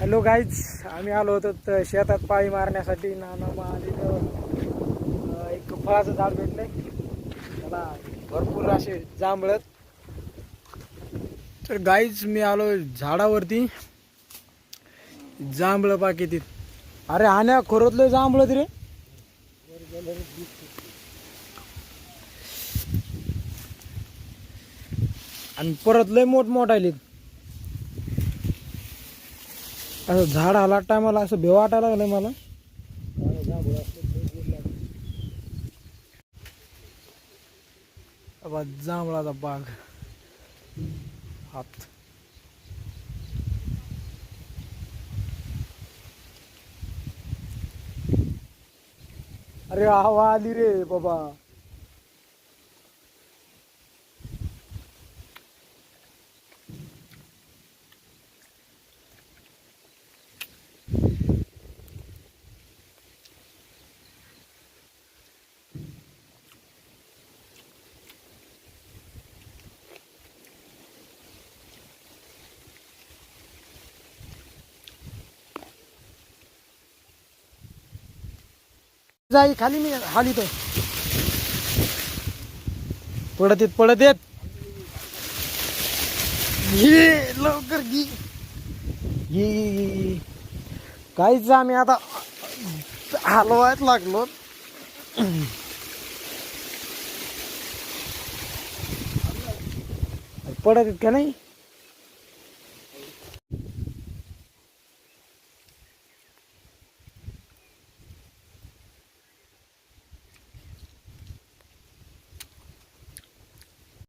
Hello guys आम्ही आलो होतो तर शेतात पाळी मारण्यासाठी. नाना आले एक फळाचं झाड भेटलंय. त्याला भरपूर असे जांभळत तर गाईज मी आलो झाडावरती. जांभळं पाकी ती अरे आण्या खोरतलं जांभळत रे आणि परत लय मोठ मोठ आली असं झाड आला टायमाला असं भेव वाटायला लागलं मला. जांभळाचा बाग. हात. अरे हवा आली रे बाबा. जाई खाली मी खाली तो. पडत येत पडत येत घे लवकर घे. घे काहीच आम्ही आता हलवायच लागलो. पडत येत का नाही?